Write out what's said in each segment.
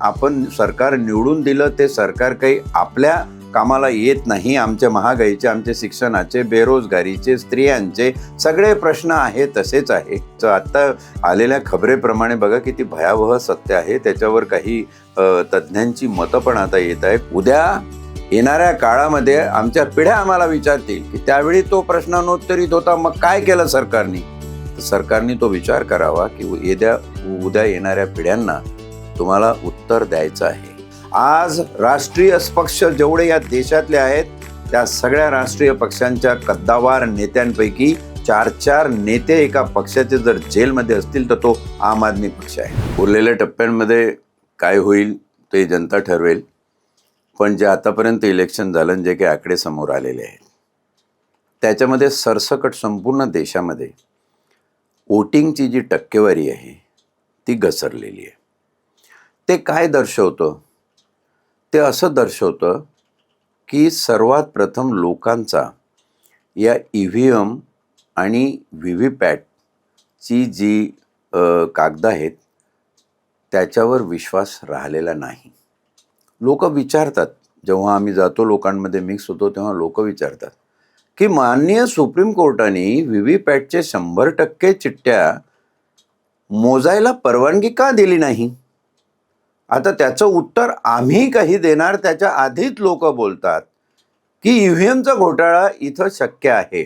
आपण सरकार निवडून दिलं ते सरकार काही आपल्या कामाला येत नाही. आमच्या महागाईचे आमचे शिक्षणाचे बेरोजगारीचे स्त्रियांचे सगळे प्रश्न आहे तसेच आहे. तर आत्ता आलेल्या खबरेप्रमाणे बघा किती भयावह सत्य आहे. त्याच्यावर काही तज्ज्ञांची मतं पण आता येत आहे उद्या येणाऱ्या काळामध्ये आमच्या पिढ्या आम्हाला विचारतील की त्यावेळी तो प्रश्नानोत्तरित होता मग काय केलं सरकारने? सरकारने तो विचार करावा की येद्या उद्या येणाऱ्या पिढ्यांना तुम्हाला उत्तर द्यायचं आहे. आज राष्ट्रीय पक्ष जेवढे या देशातले आहेत त्या सगळ्या राष्ट्रीय पक्षांच्या कद्दावार नेत्यांपैकी चार चार नेते एका पक्षाचे जर जेलमध्ये असतील तर तो आम आदमी पक्ष आहे. उरलेल्या टप्प्यांमध्ये काय होईल ते जनता ठरवेल. पण जे आतापर्यंत इलेक्शन झालं जे काही आकडे समोर आलेले आहेत त्याच्यामध्ये सरसकट संपूर्ण देशामध्ये वोटिंगची जी टक्केवारी आहे ती घसरलेली आहे. ते काय दर्शवतं? ते असं दर्शवतं की सर्वात प्रथम लोकांचा या ई व्ही एम आणि व्ही व्ही पॅटची जी कागद आहेत त्याच्यावर विश्वास राहिलेला नाही. लोक विचारतात जेव्हा आम्ही जातो लोकांमध्ये मिक्स होतो तेव्हा लोक विचारतात की माननीय सुप्रीम कोर्टाने व्ही व्ही पॅटचे शंभर टक्के चिठ्ठ्या मोजायला परवानगी का दिली नाही? आता त्याचं उत्तर आम्ही काही देणार त्याच्या आधीच लोक बोलतात की ई व्ही एमचा घोटाळा इथं शक्य आहे.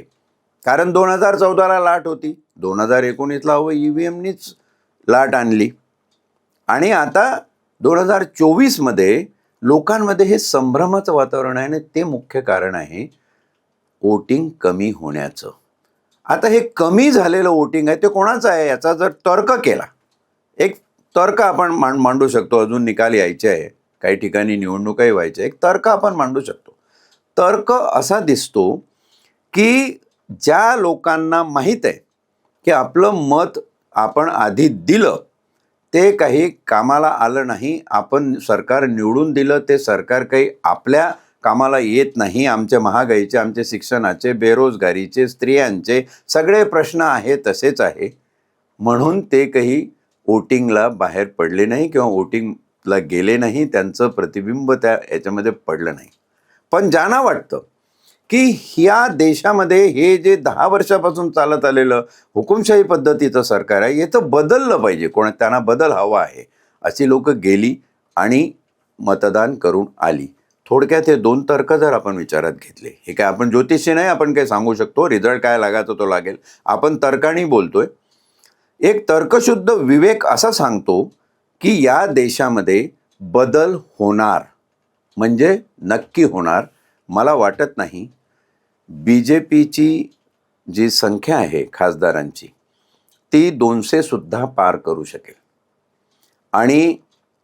कारण दोन हजार चौदाला लाट होती. दोन हजार एकोणीसला हवं ई व्ही एमनीच लाट आणली. आणि आता दोन हजार चोवीसमध्ये लोकांमध्ये हे संभ्रमाचं वातावरण आहे आणि ते मुख्य कारण आहे वोटिंग कमी होण्याचं. आता हे कमी झालेलं वोटिंग आहे ते कोणाचं आहे याचा जर तर्क केला एक तर्क आपण मांड मांडू शकतो. अजून निकाल यायचे आहे. काही ठिकाणी निवडणुकाही व्हायच्या एक तर्क आपण मांडू शकतो. तर्क असा दिसतो की ज्या लोकांना माहीत आहे की आपलं मत आपण आधी दिलं ते काही कामाला आलं नाही. आपण सरकार निवडून दिलं ते सरकार काही आपल्या कामाला येत नाही. आमच्या महागाईचे आमचे शिक्षणाचे बेरोजगारीचे स्त्रियांचे सगळे प्रश्न आहे तसेच आहे. म्हणून ते काही वोटिंगला बाहेर पडले नाही किंवा वोटिंगला गेले नाही त्यांचं प्रतिबिंब त्या याच्यामध्ये पडलं नाही. पण ज्यांना वाटतं की ह्या देशामध्ये हे जे दहा वर्षापासून चालत आलेलं हुकुमशाही पद्धतीचं सरकार आहे याचं बदललं पाहिजे. कोण त्यांना बदल हवा आहे. अशी लोक गेली आणि मतदान करून आली. थोडक्यात हे दोन तर्क जर आपण विचारात घेतले हे काय आपण ज्योतिषी नाही आपण काय सांगू शकतो? रिझल्ट काय लागायचा तो लागेल. आपण तर्काने बोलतोय. एक तर्कशुद्ध विवेक असा सांगतो की या देशामध्ये बदल होणार. म्हणजे नक्की होणार. मला वाटत नाही. बी जे पीची जी संख्या आहे खासदारांची ती दोनशे सुद्धा पार करू शकेल. आणि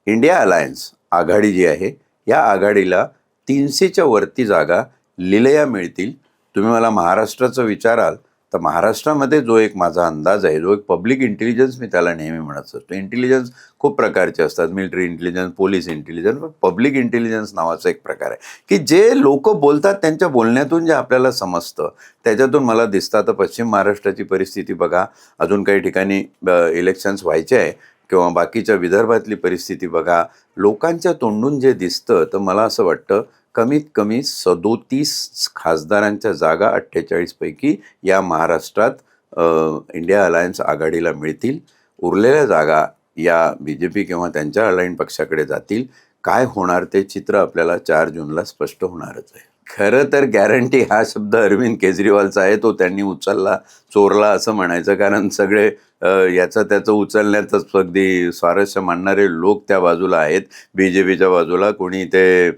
इंडिया अलायन्स आघाडी जी आहे या आघाडीला तीनशेच्या वरती जागा लिलया मिळतील. तुम्ही मला महाराष्ट्राचं विचाराल तर महाराष्ट्रामध्ये जो एक माझा अंदाज आहे जो एक पब्लिक इंटेलिजन्स मी त्याला नेहमी म्हणत असतो. इंटेलिजन्स खूप प्रकारचे असतात. Military intelligence police intelligence public intelligence नावाचा एक प्रकार आहे. की जे लोक बोलतात त्यांच्या बोलण्यातून जे आपल्याला समजतं त्याच्यातून मला दिसतं. तर पश्चिम महाराष्ट्राची परिस्थिती बघा. अजून काही ठिकाणी इलेक्शन्स व्हायचे आहे किंवा बाकीच्या विदर्भातली परिस्थिती बघा. लोकांच्या तोंडून जे दिसतं तर मला असं वाटतं कमीत कमी सदोतीस खासदारांच्या जागा अठ्ठेचाळीसपैकी या महाराष्ट्रात इंडिया अलायन्स आघाडीला मिळतील. उरलेल्या जागा या बी जे पी किंवा त्यांच्या अलायन पक्षाकडे जातील. काय होणार ते चित्र आपल्याला चार जूनला स्पष्ट होणारच आहे. खरं तर गॅरंटी हा शब्द अरविंद केजरीवालचा आहे तो त्यांनी उचलला चोरला असं म्हणायचं. कारण सगळे याचं त्याचं उचलण्यातच अगदी स्वारस्य मानणारे लोक त्या बाजूला आहेत. बी जे पीच्या बाजूला कोणी ते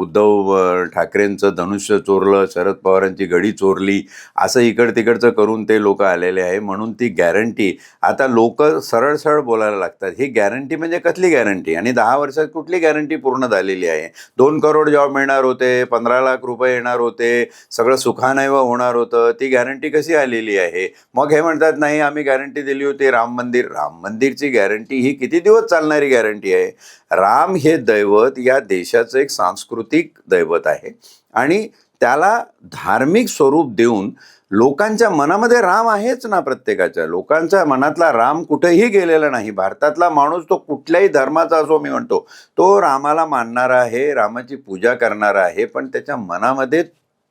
उद्धव ठाकरेंचं धनुष्य चोरलं शरद पवारांची गडी चोरली असं इकड तिकडचं करून ते लोक आलेले आहे. म्हणून ती गॅरंटी आता लोक सरळ सरळ बोलायला लागतात. ही गॅरंटी म्हणजे कसली गॅरंटी आणि दहा वर्षात कुठली गॅरंटी पूर्ण झालेली आहे? दोन करोड जॉब मिळणार होते पंधरा लाख रुपये येणार होते सगळं सुखानैव होणार होतं. ती गॅरंटी कशी आलेली आहे? मग हे म्हणतात नाही आम्ही गॅरंटी दिली होती राम मंदिर. राम मंदिरची गॅरंटी ही किती दिवस चालणारी गॅरंटी आहे? राम हे दैवत या देशाचं एक सांस्कृतिक दैवत आहे. आणि त्याला धार्मिक स्वरूप देऊन लोकांच्या मनामध्ये राम आहेच ना प्रत्येकाच्या. लोकांच्या मनातला राम कुठेही गेलेला नाही. भारतातला माणूस तो कुठल्याही धर्माचा असो मी म्हणतो तो रामाला मानणारा आहे रामाची पूजा करणारा आहे पण त्याच्या मनामध्ये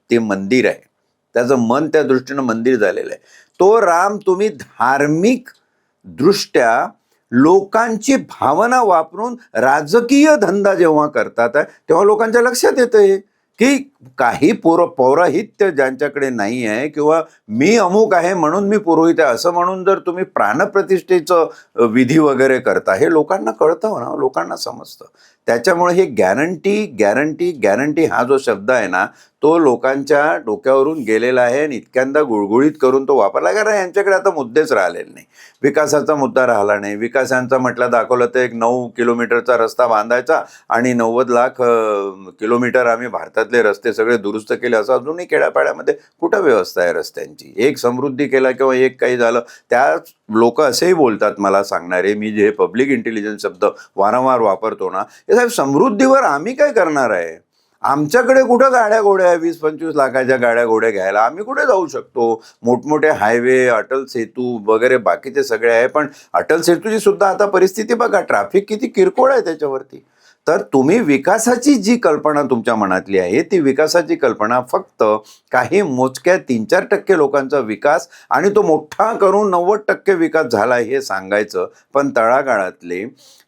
ते मंदिर आहे. त्याचं मन त्या दृष्टीनं मंदिर झालेलं आहे. तो राम तुम्ही धार्मिक दृष्ट्या लोकांची भावना वापरून राजकीय धंदा जेव्हा करतात तेव्हा लोकांच्या लक्षात येतं की काही पुर पौराहित्य ज्यांच्याकडे नाही आहे किंवा मी अमुक आहे म्हणून मी पुरोहित आहे असं म्हणून जर तुम्ही प्राणप्रतिष्ठेचं विधी वगैरे करता हे लोकांना कळतं ना लोकांना समजतं. त्याच्यामुळे हे गॅरंटी गॅरंटी गॅरंटी हा जो शब्द आहे ना तो लोकांच्या डोक्यावरून गेलेला आहे आणि इतक्यांदा गुळगुळीत करून तो वापरला कारण यांच्याकडे आता मुद्देच राहिलेले नाही. विकासाचा मुद्दा राहिला नाही. विकासांचा म्हटलं दाखवलं तर एक नऊ किलोमीटरचा रस्ता बांधायचा आणि नव्वद लाख किलोमीटर आम्ही भारतातले रस्ते सगळे दुरुस्त केले असं अजूनही खेड्यापाड्यामध्ये कुठं व्यवस्था आहे रस्त्यांची? एक समृद्धी केला किंवा एक काही झालं त्याच लोक असेही बोलतात मला सांगणारे मी जे पब्लिक इंटेलिजन्स शब्द वारंवार वापरतो ना हे साहेब समृद्धीवर आम्ही काय करणार आहे? आमच्याकडे कुठं गाड्या घोड्या आहे? वीस पंचवीस लाखाच्या गाड्या घोड्या घ्यायला आम्ही कुठे जाऊ शकतो? मोठमोठे हायवे अटल सेतू वगैरे बाकीचे सगळे आहे पण अटल सेतूची सुद्धा आता परिस्थिती बघा ट्रॅफिक किती किरकोळ आहे त्याच्यावरती. तर तुम्ही विकासाची जी कल्पना तुमच्या मनातली आहे ती विकासाची कल्पना फक्त काही मोजक्या तीन चार टक्के लोकांचा विकास आणि तो मोठा करून नव्वद टक्के विकास झाला हे सांगायचं. पण तळागाळातले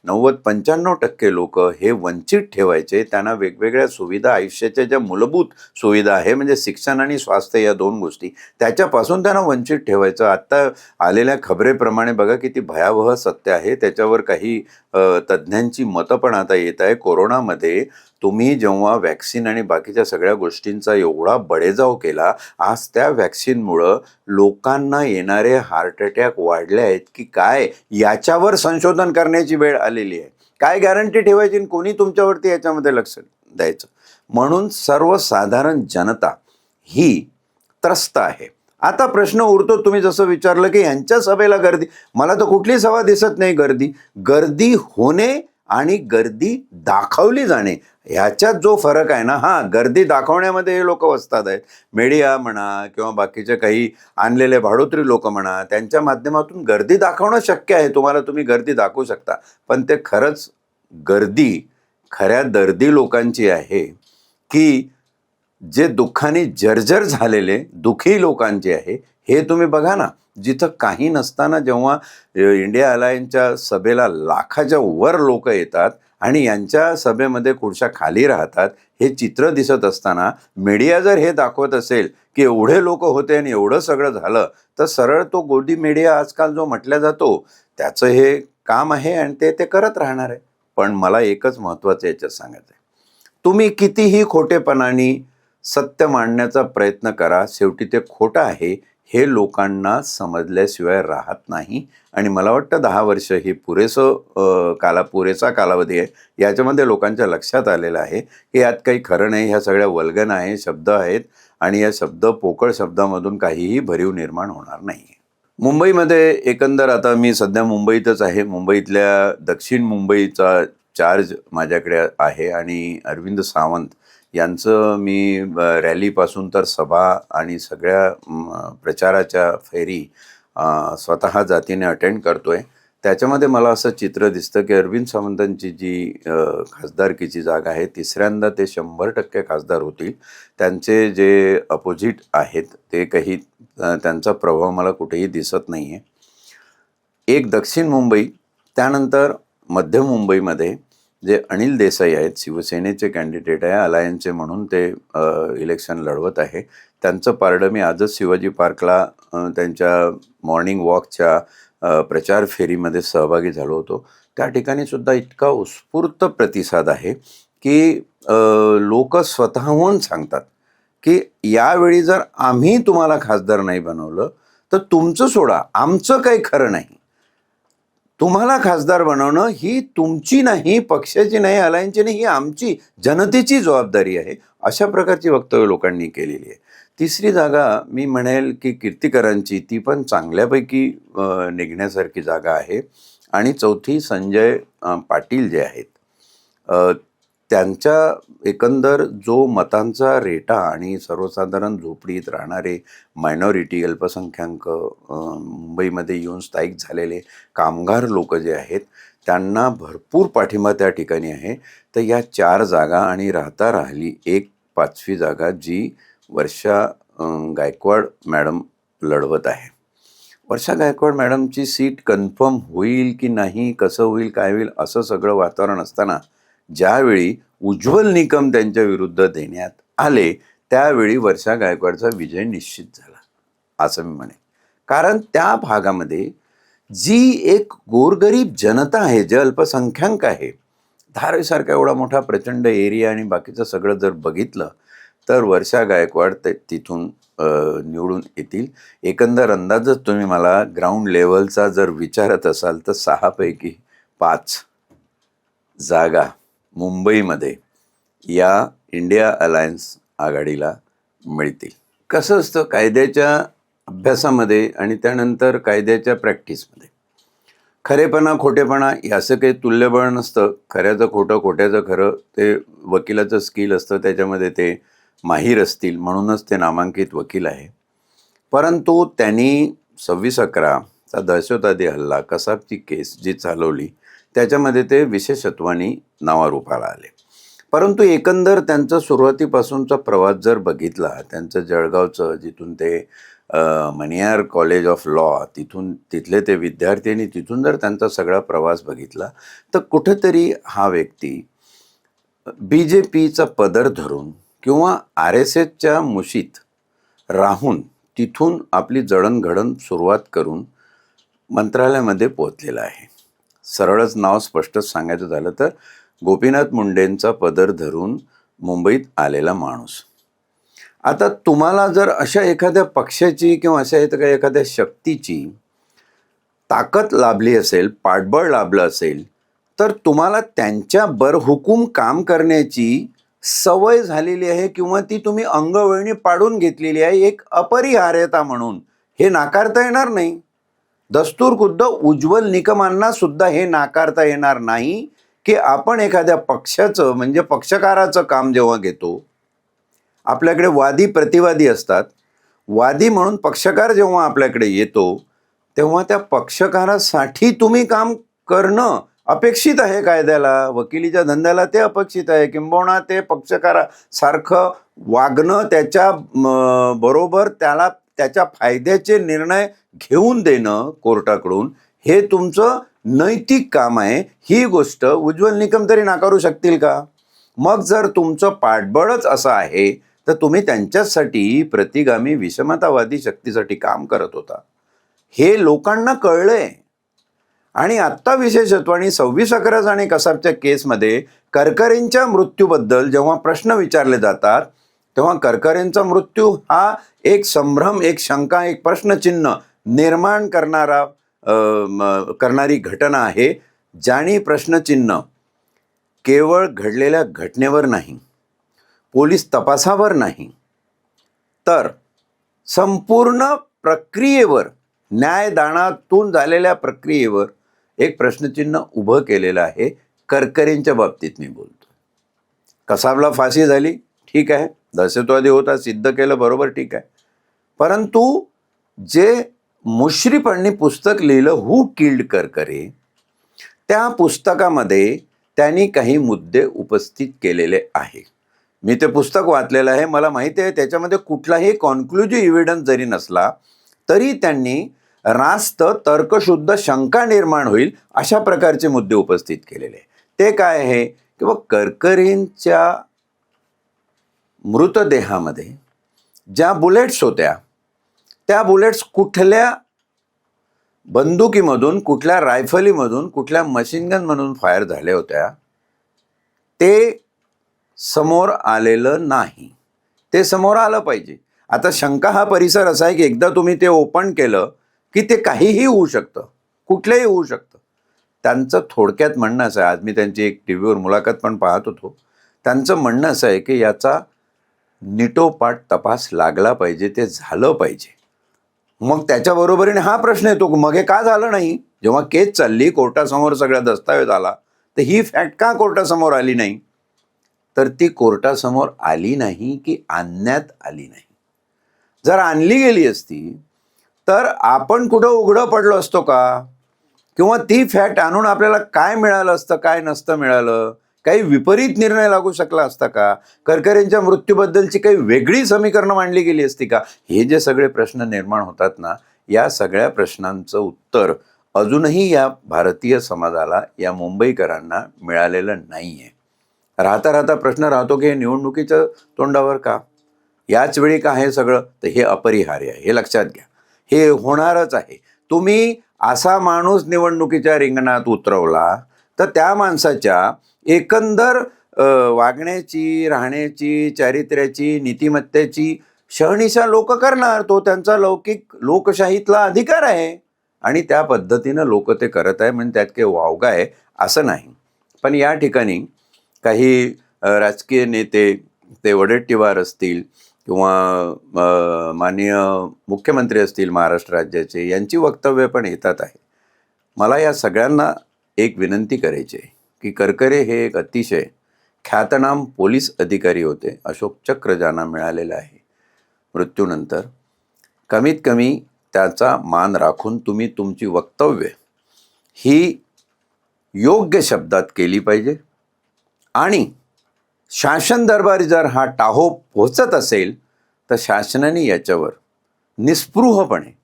नव्वद पंच्याण्णव टक्के लोक हे वंचित ठेवायचे. त्यांना वेगवेगळ्या सुविधा आयुष्याच्या ज्या मूलभूत सुविधा आहे म्हणजे शिक्षण आणि स्वास्थ्य या दोन गोष्टी त्याच्यापासून त्यांना वंचित ठेवायचं. आत्ता आलेल्या खबरेप्रमाणे बघा किती भयावह सत्य आहे. त्याच्यावर काही तज्ज्ञांची मतं पण आता येत आहे कोरोनामध्ये तुम्ही जेव्हा वॅक्सिन आणि बाकीच्या सगळ्या गोष्टींचा एवढा बडेजाव केला आज त्या व्हॅक्सिनमुळं लोकांना येणारे हार्ट अटॅक वाढले आहेत की काय? याच्यावर संशोधन करण्याची वेळ आलेली आहे. काय गॅरंटी ठेवायची आणि कोणी तुमच्यावरती याच्यामध्ये लक्ष द्यायचं? म्हणून सर्वसाधारण जनता ही त्रस्त आहे. आता प्रश्न उरतो तुम्ही जसं विचारलं की यांच्या सभेला गर्दी मला तर कुठली सभा दिसत नाही गर्दी. गर्दी होणे आणि गर्दी दाखवली जाणे. ह्याच्यात जो फरक आहे ना हां गर्दी दाखवण्यामध्ये हे लोक वसतात आहेत. मीडिया म्हणा किंवा बाकीचे काही आणलेले भाडोत्री लोक म्हणा त्यांच्या माध्यमातून गर्दी दाखवणं शक्य आहे. तुम्हाला तुम्ही गर्दी दाखवू शकता. पण ते खरंच गर्दी खऱ्या दर्दी लोकांची आहे की जे दुःखाने जर्जर झालेले दुःखी लोकांचे आहे हे तुम्ही बघा ना जिथं काही नसताना जेव्हा इंडिया अलायन्सच्या सभेला लाखाच्या वर लोक येतात आणि यांच्या सभेमध्ये खुर्च्या खाली राहतात हे चित्र दिसत असताना मीडिया जर हे दाखवत असेल की एवढे लोक होते आणि एवढं सगळं झालं तर सरळ तो गोदी मीडिया आजकाल जो म्हटला जातो त्याचं हे काम आहे आणि ते ते करत राहणार आहे. पण मला एकच महत्त्वाचं याच्यात सांगायचं आहे. तुम्ही कितीही खोटेपणाने सत्य मांडण्याचा प्रयत्न करा शेवटी ते खोटं आहे हे लोकांना समजल्याशिवाय राहत नाही. आणि मला वाटतं दहा वर्ष हे पुरेसं काला पुरेसा कालावधी आहे. याच्यामध्ये लोकांच्या लक्षात आलेलं आहे की यात काही खरं नाही ह्या सगळ्या वल्गन आहे शब्द आहेत आणि या शब्द पोकळ शब्दामधून काहीही भरीव निर्माण होणार नाही मुंबईमध्ये एकंदर आता मी सध्या मुंबईतच आहे. मुंबईतल्या दक्षिण मुंबईचा चार्ज माझ्याकडे आहे आणि अरविंद सावंत यांचं मी रॅलीपासून तर सभा आणि सगळ्या प्रचाराच्या फेरी स्वतः जातीने अटेंड करतो आहे त्याच्यामध्ये मला असं चित्र दिसतं की अरविंद सावंतांची जी खासदारकीची जागा आहे तिसऱ्यांदा ते शंभर टक्के खासदार होतील. त्यांचे जे अपोजिट आहेत ते काही त्यांचा प्रभाव मला कुठेही दिसत नाही आहे एक दक्षिण मुंबई त्यानंतर मध्य मुंबईमध्ये जे अनिल देसाई आहेत शिवसेनेचे कॅन्डिडेट आहे अलायन्सचे म्हणून ते इलेक्शन लढवत आहे. त्यांचं पारडं मी आजच शिवाजी पार्कला त्यांच्या मॉर्निंग वॉकच्या प्रचार फेरीमध्ये सहभागी झालो होतो. त्या ठिकाणी सुद्धा इतका उत्स्फूर्त प्रतिसाद आहे की लोक स्वतःहून सांगतात की यावेळी जर आम्ही तुम्हाला खासदार नाही बनवलं तर तुमचं सोडा आमचं काही खरं नाही. तुम्हाला खासदार बनवणं ही तुमची नाही पक्षाची नाही अलायन्सची नाही ही आमची जनतेची जबाबदारी आहे. अशा प्रकारची वक्तव्य लोकांनी केलेली आहे. तिसरी जागा मी म्हणेल की कीर्तिकरांची ती पण चांगल्यापैकी निघण्यासारखी जागा आहे. आणि चौथी संजय पाटील जे आहेत त्यांच्या एकंदर जो मतांचा रेटा आणि सर्वसाधारण झोपडीत राहणारे मायनॉरिटी अल्पसंख्याक मुंबईमध्ये येऊन स्थायिक झालेले कामगार लोक जे आहेत त्यांना भरपूर पाठिंबा त्या ठिकाणी आहे. तर या चार जागा आणि राहता राहिली एक पाचवी जागा जी वर्षा गायकवाड मॅडम लढवत आहे. वर्षा गायकवाड मॅडमची सीट कन्फर्म होईल की नाही कसं होईल काय होईल असं सगळं वातावरण असताना ज्यावेळी उज्ज्वल निकम त्यांच्या विरुद्ध देण्यात आले त्यावेळी वर्षा गायकवाडचा विजय निश्चित झाला असं मी म्हणेन. कारण त्या भागामध्ये जी एक गोरगरीब जनता आहे जे अल्पसंख्याक आहे धारेसारखा एवढा मोठा प्रचंड एरिया आणि बाकीचं सगळं जर बघितलं तर वर्षा गायकवाड ते तिथून निवडून येतील. एकंदर अंदाजच तुम्ही मला ग्राउंड लेवलचा जर विचारत असाल तर सहापैकी पाच जागा मुंबईमध्ये या इंडिया अलायन्स आघाडीला मिळतील. कसं असतं? कायद्याच्या अभ्यासामध्ये आणि त्यानंतर कायद्याच्या प्रॅक्टिसमध्ये. खरेपणा खोटेपणा याचं काही तुल्यबळ नसतं. खऱ्याचं खोटं खोट्याचं खरं ते वकिलाचं स्किल असतं त्याच्यामध्ये ते माहीर असतील म्हणूनच ते नामांकित वकील आहे. परंतु त्यांनी सव्वीस अकराचा दहशतवादी हल्ला कसाबची केस जी चालवली त्याच्यामध्ये ते विशेषत्वानी नावारूपाला आले. परंतु एकंदर त्यांचा सुरुवातीपासूनचा प्रवास जर बघितला त्यांचं जळगावचं जिथून ते मणियार कॉलेज ऑफ लॉ तिथून तिथले ते विद्यार्थी आणि तिथून जर त्यांचा सगळा प्रवास बघितला तर कुठेतरी हा व्यक्ती बी जे पीचा पदर धरून किंवा आर एस एसच्या मुशीत राहून तिथून आपली जडणघडण सुरुवात करून मंत्रालयामध्ये पोहोचलेला आहे. सरळच नाव स्पष्ट सांगायचं झालं तर गोपीनाथ मुंडेंचा पदर धरून मुंबईत आलेला माणूस. आता तुम्हाला जर अशा एखाद्या पक्षाची किंवा अशा एख- एखाद्या शक्तीची ताकद लाभली असेल पाठबळ लाभलं असेल तर तुम्हाला त्यांच्या बरहुकूम काम करण्याची सवय झालेली आहे किंवा ती तुम्ही अंगवळणी पाडून घेतलेली आहे एक अपरिहार्यता म्हणून. हे नाकारता येणार नाही. दस्तूर खुद्द उज्ज्वल निकमांना सुद्धा हे नाकारता येणार नाही की आपण एखाद्या पक्षाचं म्हणजे पक्षकाराचं काम जेव्हा घेतो आपल्याकडे वादी प्रतिवादी असतात. वादी म्हणून पक्षकार जेव्हा आपल्याकडे येतो तेव्हा त्या पक्षकारासाठी तुम्ही काम करणं अपेक्षित आहे कायद्याला? वकिलीच्या धंद्याला ते अपेक्षित आहे. किंबहुना ते पक्षकारासारखं वागणं त्याच्या बरोबर त्याला त्याच्या फायद्याचे निर्णय घेऊन देणं कोर्टाकडून हे तुमचं नैतिक काम आहे. ही गोष्ट उज्ज्वल निकम तरी नाकारू शकतील का? मग जर तुमचं पाठबळच असं आहे तर तुम्ही त्यांच्यासाठी प्रतिगामी विषमतावादी शक्तीसाठी काम करत होता. हे लोकांना कळलंय. आणि आत्ता विशेषत्वाने सव्वीस अकराज आणि कसाबच्या केसमध्ये करकरेंच्या मृत्यूबद्दल जेव्हा प्रश्न विचारले जातात तेव्हा करकरेंचा मृत्यू हा एक संभ्रम एक शंका एक प्रश्नचिन्ह निर्माण करणारा म, करणारी घटना आहे ज्याने प्रश्नचिन्ह केवळ घडलेल्या घटनेवर नाही पोलीस तपासावर नाही तर संपूर्ण प्रक्रियेवर न्यायदानातून झालेल्या प्रक्रियेवर एक प्रश्नचिन्ह उभं केलेलं आहे. करकरेंच्या बाबतीत मी बोलतो कसाबला फाशी झाली? ठीक आहे. दहशतवादी होता सिद्ध केलं बरोबर ठीक आहे. परंतु जे मुश्रीफांनी पुस्तक लिहिलं हू किल्ड करकरे त्या पुस्तकामध्ये त्यांनी काही मुद्दे उपस्थित केलेले आहे. मी ते पुस्तक वाचलेलं आहे मला माहिती आहे त्याच्यामध्ये कुठलाही कॉन्क्लुजिव्ह इव्हिडन्स जरी नसला तरी त्यांनी रास्त तर्कशुद्ध शंका निर्माण होईल अशा प्रकारचे मुद्दे उपस्थित केलेले आहे. ते काय आहे? किंवा करकरेंच्या मृतदेहामध्ये ज्या बुलेट्स होत्या त्या बुलेट्स कुठल्या बंदुकीमधून कुठल्या रायफलीमधून कुठल्या मशीनगनमधून फायर झाल्या होत्या ते समोर आलेलं नाही. ते समोर आलं पाहिजे. आता शंका हा परिसर असा आहे की एकदा तुम्ही ते ओपन केलं की ते काहीही होऊ शकतं. कुठलंही होऊ शकतं. त्यांचं थोडक्यात म्हणणं असं आहे आज मी त्यांची एक टी व्हीवर मुलाखत पण पाहत होतो. त्यांचं म्हणणं असं आहे की याचा निटोपाट तपास लागला पाहिजे ते झालं पाहिजे. मग त्याच्याबरोबरीने हा प्रश्न येतो मग हे का झालं नाही? जेव्हा केस चालली कोर्टासमोर सगळा दस्तावेज आला तर ही फॅक्ट का कोर्टासमोर आली नाही? तर ती कोर्टासमोर आली नाही की आणण्यात आली नाही. जर आणली गेली असती तर आपण कुठं उघडं पडलो असतो का? किंवा ती फॅक्ट आणून आपल्याला काय मिळालं असतं काय नसतं मिळालं? काही विपरीत निर्णय लागू शकला असता का? करकरेंच्या मृत्यूबद्दलची काही वेगळी समीकरणं मांडली गेली असती का? हे जे सगळे प्रश्न निर्माण होतात ना या सगळ्या प्रश्नांचं उत्तर अजूनही या भारतीय समाजाला या मुंबईकरांना मिळालेलं नाही आहे राहता राहता प्रश्न राहतो की हे निवडणुकीच्या तोंडावर का? याच वेळी का हे सगळं? तर हे अपरिहार्य आहे. हे लक्षात घ्या. हे होणारच आहे. तुम्ही असा माणूस निवडणुकीच्या रिंगणात उतरवला तर त्या माणसाच्या एकंदर वागण्याची राहण्याची चारित्र्याची नीतिमत्तेची शहनिशा लोक करणार तो त्यांचा लौकिक लोकशाहीतला अधिकार आहे. आणि त्या पद्धतीनं लोक ते करत आहे म्हणजे त्यात काही वावगा आहे असं नाही. पण या ठिकाणी काही राजकीय नेते ते वडेट्टीवार असतील किंवा माननीय मुख्यमंत्री असतील महाराष्ट्र राज्याचे यांची वक्तव्य पण येतात आहे. मला या सगळ्यांना एक विनंती करायची आहे. की करकरे हे एक अतिशय ख्यातनाम पोलीस अधिकारी होते. अशोक चक्र ज्यांना मिळालेलं आहे. मृत्यूनंतर कमीत कमी त्याचा मान राखून तुम्ही तुमची वक्तव्य ही योग्य शब्दात केली पाहिजे. आणि शासन दरबारी जर हा टाहो पोचत असेल तर शासनाने याच्यावर निस्पृहपणे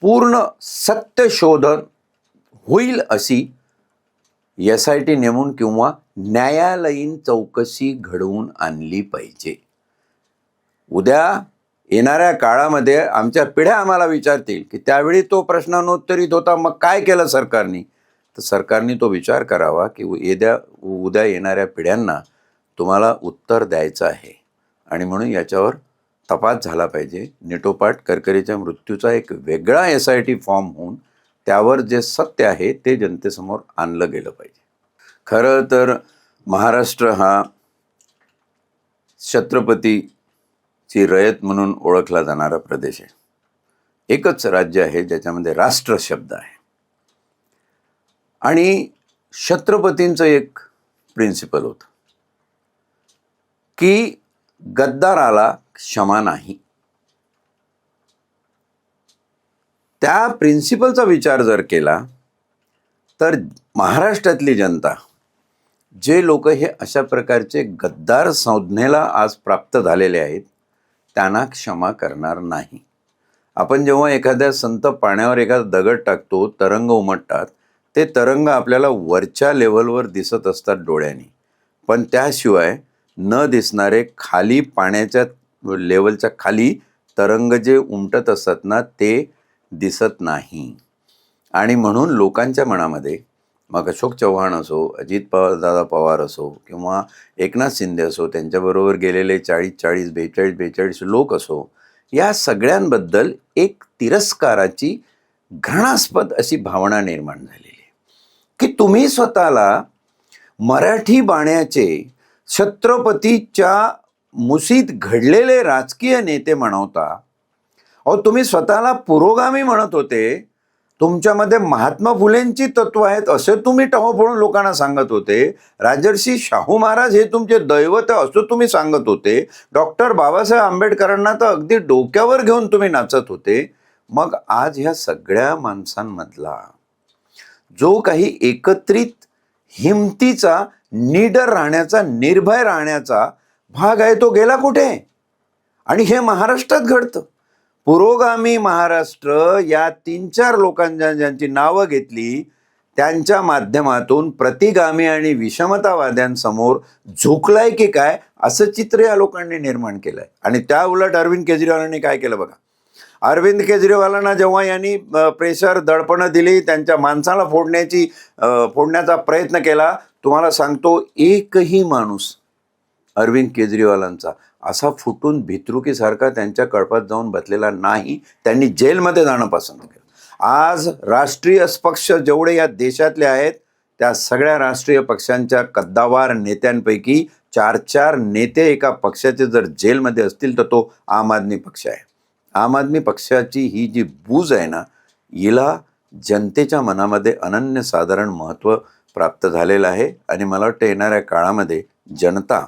पूर्ण सत्य शोधन होईल अशी एस आय टी नेमून किंवा न्यायालयीन चौकशी घडवून आणली पाहिजे. उद्या येणाऱ्या काळामध्ये आमच्या पिढ्या आम्हाला विचारतील की त्यावेळी तो प्रश्नानुत्तरित होता मग काय केलं सरकारने? तर सरकारने तो विचार करावा की येद्या उद्या येणाऱ्या पिढ्यांना तुम्हाला उत्तर द्यायचं आहे. आणि म्हणून याच्यावर तपास झाला पाहिजे. निटोपाट करकरीच्या मृत्यूचा एक वेगळा एस आय टी फॉर्म होऊन त्यावर जे सत्य आहे ते जनतेसमोर आणलं गेलं पाहिजे. खरं तर महाराष्ट्र हा छत्रपतीची रयत म्हणून ओळखला जाणारा प्रदेश आहे. एकच राज्य आहे ज्याच्यामध्ये राष्ट्र शब्द आहे. आणि छत्रपतींचं एक प्रिन्सिपल होतं की गद्दाराला क्षमा नाही. त्या प्रिन्सिपलचा विचार जर केला तर महाराष्ट्रातली जनता जे लोक हे अशा प्रकारचे गद्दार संज्ञेला आज प्राप्त झालेले आहेत त्यांना क्षमा करणार नाही. आपण जेव्हा एखाद्या संत पाण्यावर एखादा दगड टाकतो तरंग उमटतात ते तरंग आपल्याला वरच्या लेवलवर दिसत असतात डोळ्यांनी. पण त्याशिवाय न दिसणारे खाली पाण्याच्या लेवलच्या खाली तरंग जे उमटत असतात ना ते दिसत नाही. आणि म्हणून लोकांच्या मनामध्ये मग अशोक चव्हाण असो अजित पवार दादा पवार असो किंवा एकनाथ शिंदे असो त्यांच्याबरोबर गेलेले चाळीस चाळीस बेचाळीस बेचाळीस लोक असो या सगळ्यांबद्दल एक तिरस्काराची घृणास्पद अशी भावना निर्माण झालेली आहे. की तुम्ही स्वतःला मराठी बाण्याचे छत्रपतीच्या मुसीत घडलेले राजकीय नेते म्हणवता अहो तुम्ही स्वतःला पुरोगामी म्हणत होते. तुमच्यामध्ये महात्मा फुलेंची तत्व आहेत असे तुम्ही टहो लोकांना सांगत होते. राजर्षी शाहू महाराज हे तुमचे दैवत असं तुम्ही सांगत होते. डॉक्टर बाबासाहेब आंबेडकरांना तर अगदी डोक्यावर घेऊन तुम्ही नाचत होते. मग आज ह्या सगळ्या माणसांमधला जो काही एकत्रित हिमतीचा निडर राहण्याचा निर्भय राहण्याचा भाग आहे तो गेला कुठे? आणि हे महाराष्ट्रात घडतं. पुरोगामी महाराष्ट्र या तीन चार लोकांच्या ज्यांची नावं घेतली त्यांच्या माध्यमातून प्रतिगामी आणि विषमतावाद्यांसमोर झोकलाय की काय असं चित्र या लोकांनी निर्माण केलंय. आणि त्या उलट अरविंद केजरीवालांनी काय केलं बघा? अरविंद केजरीवालांना जेव्हा यांनी प्रेशर दडपणं दिली त्यांच्या माणसाला फोडण्याची फोडण्याचा प्रयत्न केला तुम्हाला सांगतो एकही माणूस अरविंद केजरीवालांचा. असा फुटून भित्रुकीसारखा त्यांच्या कळपात जाऊन बसलेला नाही त्यांनी जेलमध्ये जाणं पसंत केलं. आज राष्ट्रीय पक्ष जेवढे या देशातले आहेत त्या सगळ्या राष्ट्रीय पक्षांच्या कद्दावार नेत्यांपैकी चार चार नेते एका पक्षाचे जर जेलमध्ये असतील तर तो आम आदमी पक्ष आहे. आम आदमी पक्षाची ही जी बूज आहे ना हिला जनतेच्या मनामध्ये अनन्यसाधारण महत्त्व प्राप्त झालेलं आहे. आणि मला वाटतं येणाऱ्या काळामध्ये जनता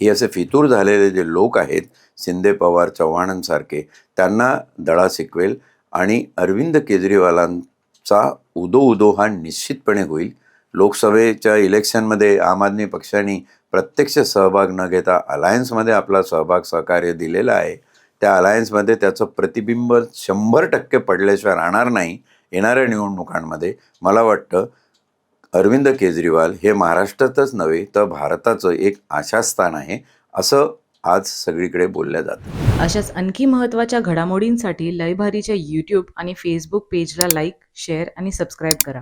ही असे फितूर झालेले जे लोक आहेत शिंदे पवार चव्हाणांसारखे त्यांना दळा शिकवेल आणि अरविंद केजरीवालांचा उदो उदो हा निश्चितपणे होईल. लोकसभेच्या इलेक्शनमध्ये आम आदमी पक्षाने प्रत्यक्ष सहभाग न घेता अलायन्समध्ये आपला सहभाग सहकार्य दिलेला आहे. त्या अलायन्समध्ये त्याचं प्रतिबिंब शंभर टक्के पडल्याशिवाय राहणार नाही येणाऱ्या निवडणुकांमध्ये. मला वाटतं अरविंद केजरीवाल हे महाराष्ट्रातच नव्हे तर भारताचं एक आशास्थान आहे असं आज सगळीकडे बोलल्या जातं. अशाच आणखी महत्त्वाच्या घडामोडींसाठी लयभारीच्या यूट्यूब आणि फेसबुक पेजला लाईक शेअर आणि सबस्क्राईब करा.